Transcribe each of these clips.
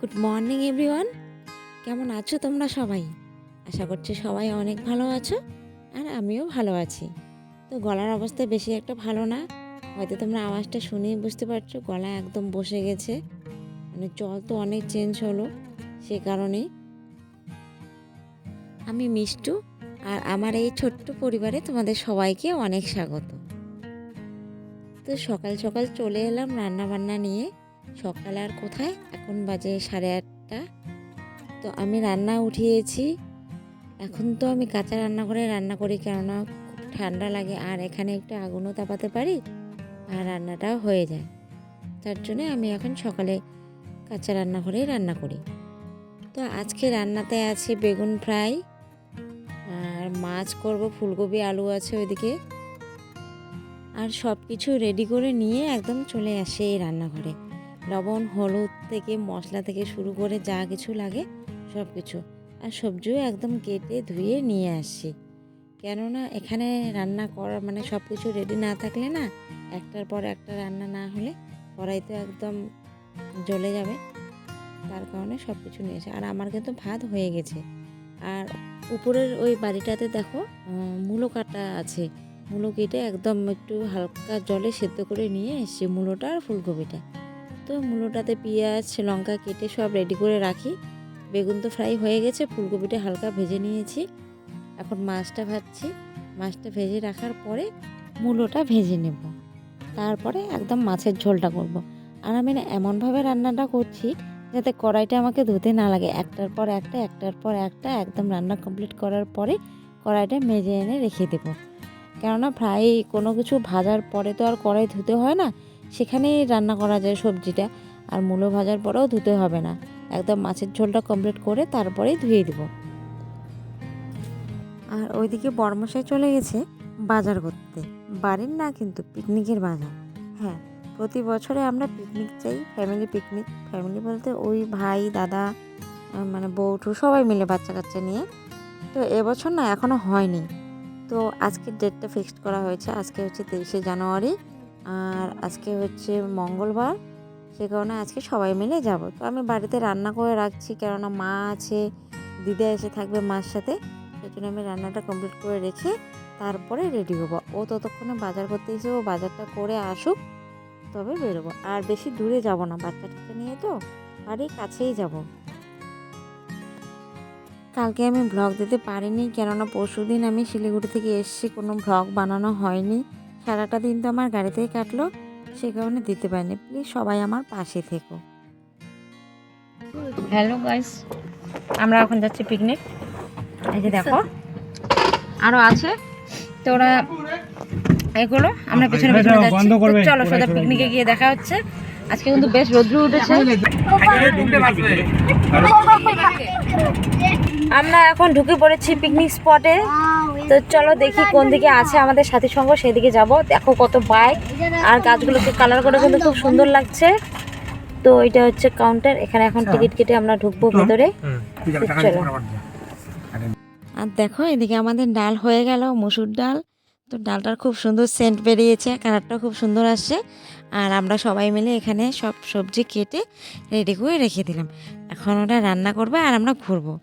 Good morning everyone কেমন আছো তোমরা সবাই? আশা করছি সবাই অনেক ভালো আছো আর আমিও ভালো আছি। তো গলার অবস্থা বেশি একটা ভালো না। হয়তো তোমরা আওয়াজটা শুনেই বুঝতে পারছ, গলা একদম বসে গেছে। মানে জল তো অনেক চেঞ্জ হলো, সে কারণেই। আমি মিষ্টু আর আমার এই ছোট্ট পরিবারে তোমাদের সবাইকে অনেক স্বাগত। তো সকাল সকাল চলে এলাম রান্না বান্না নিয়ে। সকালে আর কোথায়? এখন বাজে সাড়ে আটটা। তো আমি রান্না উঠিয়েছি। এখন তো আমি কাঁচা রান্না করে রান্না করি কেননা খুব ঠান্ডা লাগে। আর এখানে একটু আগুনও তাপাতে পারি আর রান্নাটাও হয়ে যায়। তার জন্য আমি এখন সকালে কাঁচা রান্না করেই রান্না করি। তো আজকে রান্নাতে আছে বেগুন ফ্রাই আর মাছ করব, ফুলকপি, আলু আছে ওইদিকে। আর সব কিছু রেডি করে নিয়ে একদম চলে আসে এই রান্নাঘরে। লবণ, হলুদ থেকে মশলা থেকে শুরু করে যা কিছু লাগে সব কিছু আর সবজিও একদম কেটে ধুয়ে নিয়ে আসছি কেননা এখানে রান্না করা মানে সব কিছু রেডি না থাকলে না, একটার পর একটা রান্না না হলে কড়াই তো একদম জ্বলে যাবে। তার কারণে সব কিছু নিয়েছে আর আমার কিন্তু ভাত হয়ে গেছে। আর উপরের ওই বাড়িটাতে দেখো মূলো কাটা আছে। মূলো কেটে একদম একটু হালকা জলে সেদ্ধ করে নিয়ে এসছি, মূলোটা আর ফুলকপিটা। তো মূলোটাতে পেঁয়াজ, লঙ্কা কেটে সব রেডি করে রাখি। বেগুন তো ফ্রাই হয়ে গেছে, ফুলকপিটা হালকা ভেজে নিয়েছি। এখন মাছটা ভাজছি। মাছটা ভেজে রাখার পরে মূলোটা ভেজে নেব। তারপরে একদম মাছের ঝোলটা করব। আর আমি না এমনভাবে রান্নাটা করছি যাতে কড়াইটা আমাকে ধুতে না লাগে। একটার পর একটা, একটার পর একটা, একদম রান্না কমপ্লিট করার পরে কড়াইটা মেজে এনে রেখে দেবো। কেননা ফ্রাই কোনো কিছু ভাজার পরে তো আর কড়াই ধুতে হয় না। সেখানেই রান্না করা যায় সবজিটা, আর মূলো ভাজার পরেও ধুতে হবে না। একদম মাছের ঝোলটা কমপ্লিট করে তারপরেই ধুয়ে দিব। আর ওইদিকে বর্মশাই চলে গেছে বাজার করতে। বাড়ির না কিন্তু পিকনিকের বাজার। হ্যাঁ প্রতি বছরে আমরা পিকনিক চাই ফ্যামিলি পিকনিক ফ্যামিলি বলতে ওই ভাই, দাদা মানে বউটু সবাই মিলে বাচ্চা কাচ্চা নিয়ে। তো এবছর না এখনও হয়নি। তো আজকের ডেটটা ফিক্সড করা হয়েছে। আজকে হচ্ছে তেইশে জানুয়ারি। আর আজকে হচ্ছে মঙ্গলবার, সে কারণে আজকে সবাই মিলে যাব। তো আমি বাড়িতে রান্না করে রাখছি, কেননা মা আছে, দিদা এসে থাকবে মার সাথে সেই জন্য আমি রান্নাটা কমপ্লিট করে রেখে তারপরে রেডি হব। ও ততক্ষণে বাজার করতে এসে ও বাজারটা করে আসুক, তবে বেরোবো। আর বেশি দূরে যাব না বাচ্চা টাচ্চা নিয়ে তো বাড়ির কাছেই যাব। কালকে আমি ব্লগ দিতে পারিনি, কেননা পরশু দিন আমি শিলিগুড়ি থেকে এসেছি, কোনো ব্লগ বানানো হয়নি। সারাটা দিন তো আমার গাড়িতেই কাটলো সে কারণে দিতে পারিনি। প্লিজ সবাই আমার পাশে থেকো। হ্যালো গাইস আমরা এখন যাচ্ছি পিকনিক এই যে দেখো আরও আছে। তো ওরা এগুলো আমরা পেছনে পেছনে যাচ্ছি। চলো সোজা পিকনিকে গিয়ে দেখা হচ্ছে। আজকে কিন্তু বেশ রোদ্র উঠেছে। আমরা এখন ঢুকে পড়েছি পিকনিক স্পটে তো চলো দেখি কোন দিকে আছে আমাদের সাথী সঙ্গ সেদিকে যাব। দেখো কত বাইক আর গাছগুলোকে কালার করে কিন্তু খুব সুন্দর লাগছে। তো এটা হচ্ছে কাউন্টার এখানে এখন টিকিট কেটে আমরা ঢুকবো ভেতরে। চলো। আর। দেখো এদিকে আমাদের ডাল হয়ে গেল মসুর ডাল। তো ডালটার খুব সুন্দর সেন্ট বেরিয়েছে কালারটা খুব সুন্দর আসছে। আর আমরা সবাই মিলে এখানে সব সবজি কেটে রেডি করে রেখে দিলাম। এখন ওটা রান্না করবে আর আমরা ঘুরবো।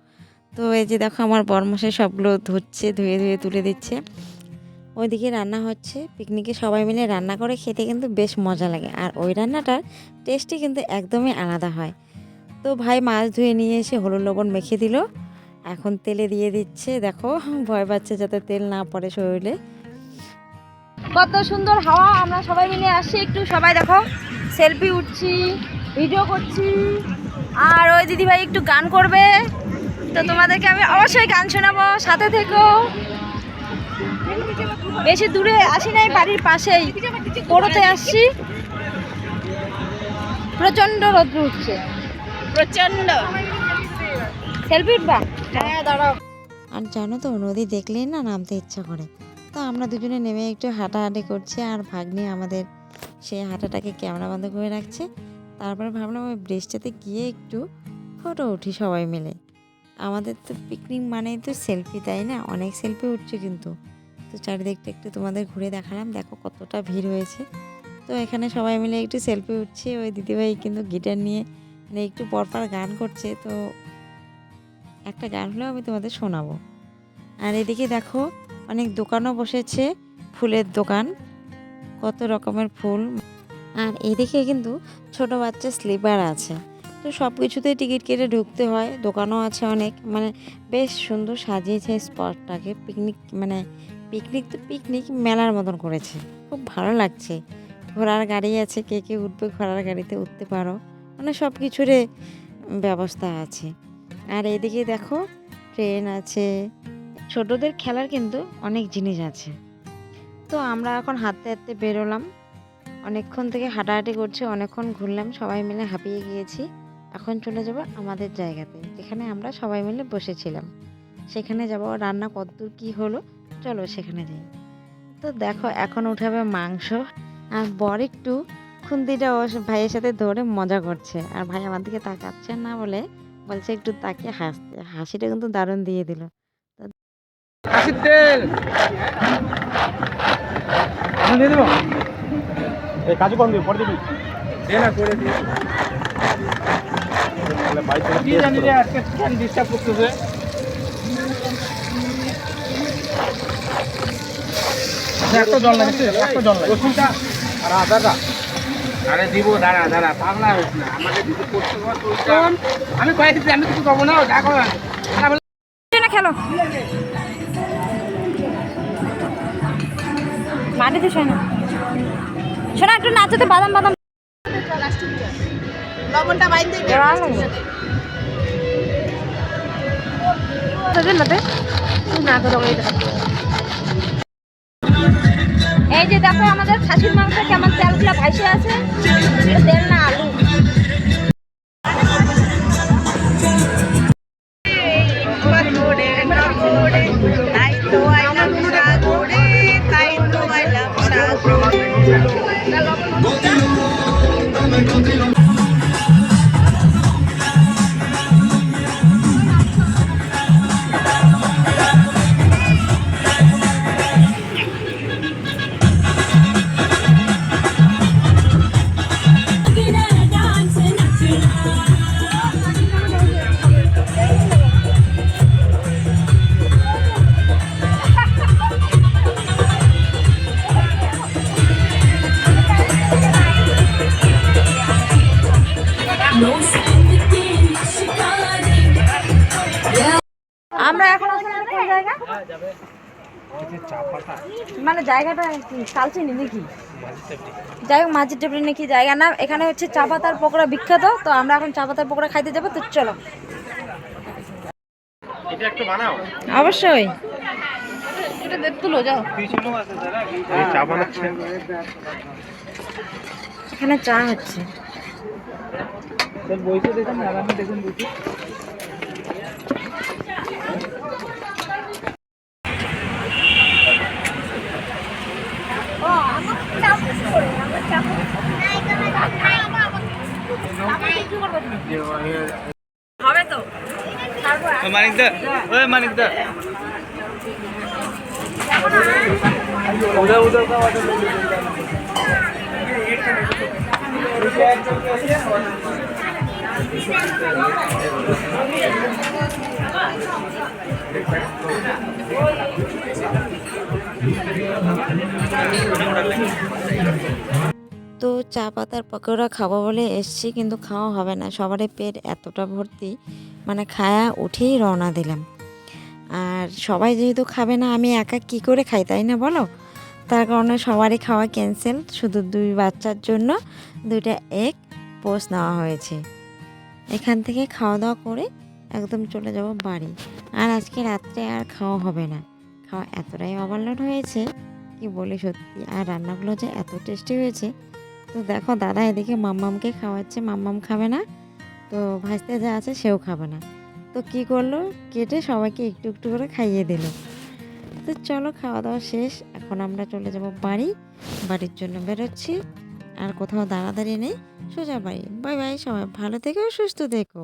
তো এই যে দেখো আমার বরমশাই সবগুলো ধুচ্ছে, ধুয়ে ধুয়ে তুলে দিচ্ছে। ওইদিকে রান্না হচ্ছে। পিকনিকে সবাই মিলে রান্না করে খেতে কিন্তু বেশ মজা লাগে। আর ওই রান্নাটার টেস্টই কিন্তু একদমই আলাদা হয়। তো ভাই মাছ ধুয়ে নিয়ে এসে হলুদ লবণ মেখে দিল। এখন তেলে দিয়ে দিচ্ছে। দেখো, ভয় পাচ্ছে যাতে তেল না পড়ে শরীরে। কত সুন্দর হাওয়া। আমরা সবাই মিলে আসছি একটু। সবাই দেখো, সেলফি উঠছি, ভিডিও করছি। আর ওই দিদি ভাই একটু গান করবে। তো তোমাদেরকে আমি অবশ্যই গান শোনাবো সাথে থেকো। বেশি দূরে আসি নাই বাড়ির পাশেই পড়তে আসছি। প্রচণ্ড রোদ্র উঠছে। প্রচণ্ড সেলফি উঠবা? হ্যাঁ দাঁড়াও। আর জানো তো নদী দেখলেই না নামতে ইচ্ছা করে। তো আমরা দুজনে নেমে একটু হাঁটাহাঁটি করছি আর ভাগ্নি আমাদের সেই হাঁটাটাকে ক্যামেরা বন্ধ করে রাখছে। তারপরে ভাবলাম ওই ব্রিজটাতে গিয়ে একটু ফটো উঠি সবাই মিলে। আমাদের তো পিকনিক মানেই তো সেলফি তাই না? অনেক সেলফি উঠছে কিন্তু। তো চারিদিকটা একটু তোমাদের ঘুরে দেখালাম। দেখো কতটা ভিড় হয়েছে। তো এখানে সবাই মিলে একটু সেলফি উঠছে। ওই দিদিভাই কিন্তু গিটার নিয়ে মানে একটু পরপর গান করছে। তো একটা গান হলেও আমি তোমাদের শোনাবো। আর এদিকে দেখো, অনেক দোকানও বসেছে। ফুলের দোকান। কত রকমের ফুল। আর এদিকে কিন্তু ছোট বাচ্চা স্লিপার আছে। তো সব কিছুতেই টিকিট কেটে ঢুকতে হয়। দোকানও আছে অনেক। মানে বেশ সুন্দর সাজিয়েছে স্পটটাকে। পিকনিক মানে পিকনিক তো পিকনিক মেলার মতন করেছে। খুব ভালো লাগছে। ঘোড়ার গাড়ি আছে। কে কে উঠবে ঘোড়ার গাড়িতে উঠতে পারো। মানে সব কিছুরে ব্যবস্থা আছে। আর এদিকে দেখো, ট্রেন আছে। ছোটদের খেলার কিন্তু অনেক জিনিস আছে। তো আমরা এখন হাঁটতে হাঁটতে বেরোলাম। অনেকক্ষণ থেকে হাঁটাহাঁটি করছি, অনেকক্ষণ ঘুরলাম। সবাই মিলে হাঁপিয়ে গিয়েছি। এখন চলে যাব আমাদের জায়গাতে যেখানে আমরা সবাই মিলে বসেছিলাম। সেখানে যাব রান্না কতদূর কি হলো? চলো সেখানে যাই। তো দেখো এখন উঠাবে মাংস। আর বর একটু খুন্দিটা ও ভাইয়ের সাথে ধরে মজা করছে। আর ভাই আমার দিকে তাকাচ্ছে না বলে বলছে একটু তাকে হাসতে। হাসিটা কিন্তু দারুণ দিয়ে দিল। দেবো? কাজু কম দিবি পরে দিবি। দে না করে দিই কি জানি রে আজকে কেন ডিস্টার্ব করতেছে। একটা জল লাগছে একটা জল লাগছে। রসুনটা আর আদাটা। আরে দিব দাঁড়া দাঁড়া পাগলা না। আমাদের কিছু করতে হবে তো ওইটা- আমি কয়েকদিন আমি কিছু পাবো না দেখো না খেলো। মাটিতে শোয় না। শোনা একটু নাচতে বাদাম বাদাম। লবণটা বাইন্দে এই যে দেখো আমাদের খাসির মাংস কেমন তেলগুলো ভাইসে আছে। তেল না আলু। মানে জায়গাটা কি কালচিনি নাকি? যাই হোক মাঝির টেপড়ি নাকি জায়গা না এখানে হচ্ছে চা পাতার পকোড়া বিখ্যাত তো আমরা এখন চা পাতার পকোড়া খাইতে যাব তো চলো। এটা একটু বানাও। অবশ্যই। এটা দেখ তুলো যাও। চা বানাচ্ছে এখানে চা হচ্ছে। দেখুন মানিক দা ওই মানিক দা উদা উদা का वाटर তো চা পাতার পকোড়া খাব বলে এসছি, কিন্তু খাওয়া হবে না। সবারই পেট এতটা ভর্তি মানে খায়া উঠেই রওনা দিলাম। আর সবাই যেহেতু খাবে না, আমি একা কি করে খাই, তাই না বলো? তার কারণে সবারই খাওয়া ক্যান্সেল শুধু দুই বাচ্চার জন্য দুইটা এক পোস নেওয়া হয়েছে। এখান থেকে খাওয়া দাওয়া করে একদম চলে যাব বাড়ি। আর আজকে রাত্রে আর খাওয়া হবে না। খাওয়া এতটাই ওভারলোড হয়েছে, কি বলি সত্যি? আর রান্নাগুলো যে এত টেস্টি হয়েছে তো দেখো দাদা এদিকে মাম্মামকে খাওয়াচ্ছে, মাম্মাম খাবে না। তো ভাজতে যা আছে সেও খাবে না। তো কি করল? কেটে সবাইকে একটু একটু করে খাইয়ে দিল। তো চলো খাওয়া দাওয়া শেষ, এখন আমরা চলে যাব বাড়ি। বাড়ির জন্য বেরোচ্ছি, আর কোথাও দাঁড়াদাঁড়িয়ে নেই। সোজা বাড়ি। বাই বাই, সবাই ভালো থেকো, সুস্থ থেকো।